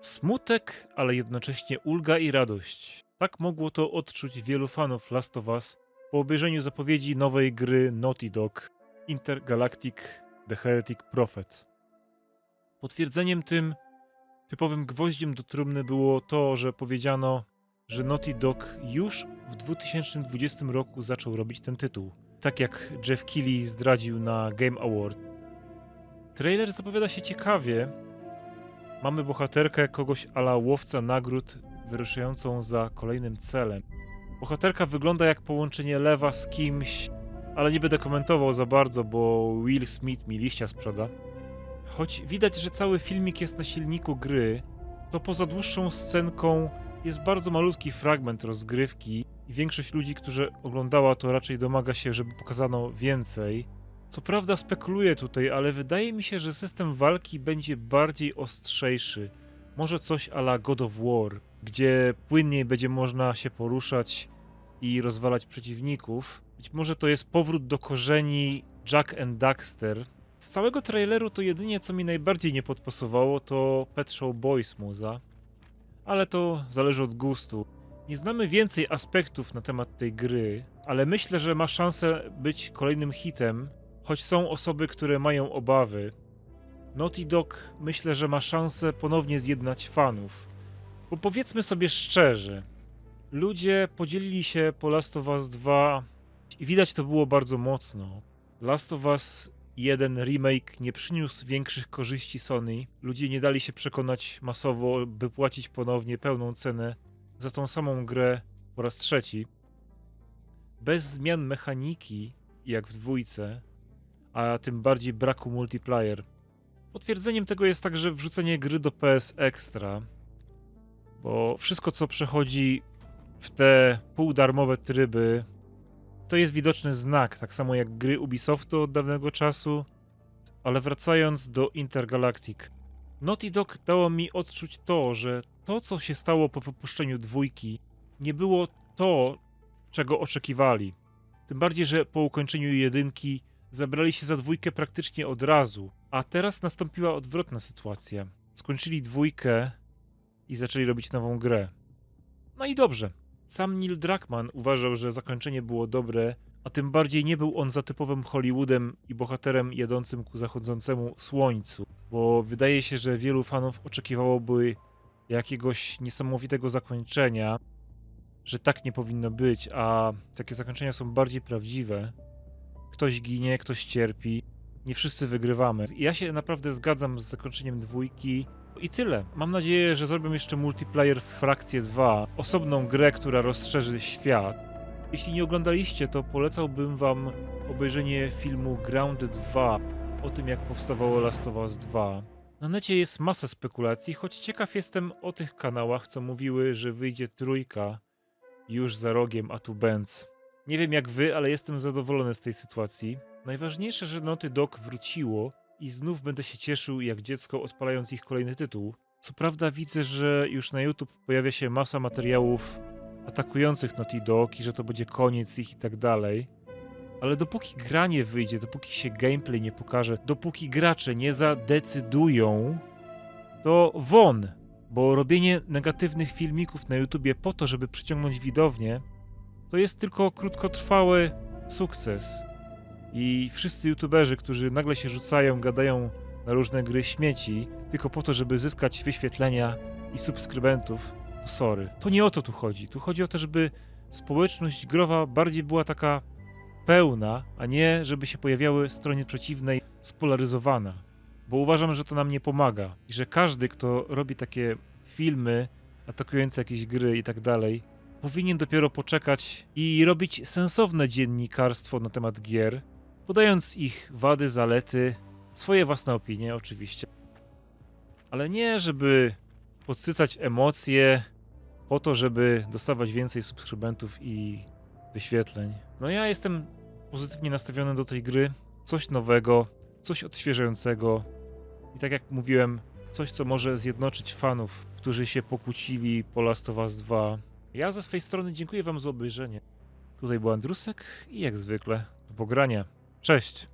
Smutek, ale jednocześnie ulga i radość. Tak mogło to odczuć wielu fanów Last of Us po obejrzeniu zapowiedzi nowej gry Naughty Dog Intergalactic The Heretic Prophet. Potwierdzeniem tym typowym gwoździem do trumny było to, że powiedziano, że Naughty Dog już w 2020 roku zaczął robić ten tytuł. Tak jak Jeff Keighley zdradził na Game Award. Trailer zapowiada się ciekawie. Mamy bohaterkę kogoś ala łowca nagród wyruszającą za kolejnym celem. Bohaterka wygląda jak połączenie lewa z kimś, ale nie będę komentował za bardzo, bo Will Smith mi liścia sprzeda. Choć widać, że cały filmik jest na silniku gry, to poza dłuższą scenką jest bardzo malutki fragment rozgrywki i większość ludzi, którzy oglądała to raczej domaga się, żeby pokazano więcej. Co prawda spekuluję tutaj, ale wydaje mi się, że system walki będzie bardziej ostrzejszy. Może coś ala God of War, gdzie płynniej będzie można się poruszać i rozwalać przeciwników. Być może to jest powrót do korzeni Jack and Daxter. Z całego traileru to jedynie co mi najbardziej nie podpasowało to Pet Show Boys muza. Ale to zależy od gustu. Nie znamy więcej aspektów na temat tej gry, ale myślę, że ma szansę być kolejnym hitem, choć są osoby, które mają obawy. Naughty Dog myślę, że ma szansę ponownie zjednać fanów. Bo powiedzmy sobie szczerze, ludzie podzielili się po Last of Us 2 i widać to było bardzo mocno. Last of Us 1 remake nie przyniósł większych korzyści Sony. Ludzie nie dali się przekonać masowo, by płacić ponownie pełną cenę za tą samą grę po raz trzeci. Bez zmian mechaniki, jak w dwójce, a tym bardziej braku multiplayer. Potwierdzeniem tego jest także wrzucenie gry do PS Extra, bo wszystko co przechodzi w te półdarmowe tryby to jest widoczny znak, tak samo jak gry Ubisoftu od dawnego czasu. Ale wracając do Intergalactic. Naughty Dog dało mi odczuć to, że to, co się stało po wypuszczeniu dwójki, nie było to, czego oczekiwali. Tym bardziej, że po ukończeniu jedynki zabrali się za dwójkę praktycznie od razu, a teraz nastąpiła odwrotna sytuacja. Skończyli dwójkę i zaczęli robić nową grę. No i dobrze. Sam Neil Druckmann uważał, że zakończenie było dobre, a tym bardziej nie był on za typowym Hollywoodem i bohaterem jadącym ku zachodzącemu słońcu, bo wydaje się, że wielu fanów oczekiwałoby jakiegoś niesamowitego zakończenia, że tak nie powinno być, a takie zakończenia są bardziej prawdziwe. Ktoś ginie, ktoś cierpi, nie wszyscy wygrywamy. Ja się naprawdę zgadzam z zakończeniem dwójki. I tyle. Mam nadzieję, że zrobią jeszcze multiplayer w Frakcję 2, osobną grę, która rozszerzy świat. Jeśli nie oglądaliście, to polecałbym wam obejrzenie filmu Grounded 2 o tym, jak powstawało Last of Us 2. Na necie jest masa spekulacji, choć ciekaw jestem o tych kanałach, co mówiły, że wyjdzie trójka już za rogiem, a tu Benz. Nie wiem jak wy, ale jestem zadowolony z tej sytuacji. Najważniejsze, że Naughty Dog wróciło i znów będę się cieszył jak dziecko odpalając ich kolejny tytuł. Co prawda widzę, że już na YouTube pojawia się masa materiałów atakujących Naughty Dog i że to będzie koniec ich i tak dalej. Ale dopóki gra nie wyjdzie, dopóki się gameplay nie pokaże, dopóki gracze nie zadecydują, to won, bo robienie negatywnych filmików na YouTubie po to, żeby przyciągnąć widownię, to jest tylko krótkotrwały sukces. I wszyscy youtuberzy, którzy nagle się rzucają, gadają na różne gry śmieci, tylko po to, żeby zyskać wyświetlenia i subskrybentów, to sorry. To nie o to tu chodzi. Tu chodzi o to, żeby społeczność growa bardziej była taka pełna, a nie żeby się pojawiały stronie przeciwnej spolaryzowana. Bo uważam, że to nam nie pomaga. I że każdy, kto robi takie filmy atakujące jakieś gry i tak dalej, powinien dopiero poczekać i robić sensowne dziennikarstwo na temat gier, podając ich wady, zalety, swoje własne opinie oczywiście. Ale nie, żeby podsycać emocje po to, żeby dostawać więcej subskrybentów i wyświetleń. No ja jestem pozytywnie nastawiony do tej gry. Coś nowego, coś odświeżającego i tak jak mówiłem, coś co może zjednoczyć fanów, którzy się pokłócili po Last of Us 2. Ja ze swojej strony dziękuję wam za obejrzenie. Tutaj był Andrusek i jak zwykle do pogrania. Cześć!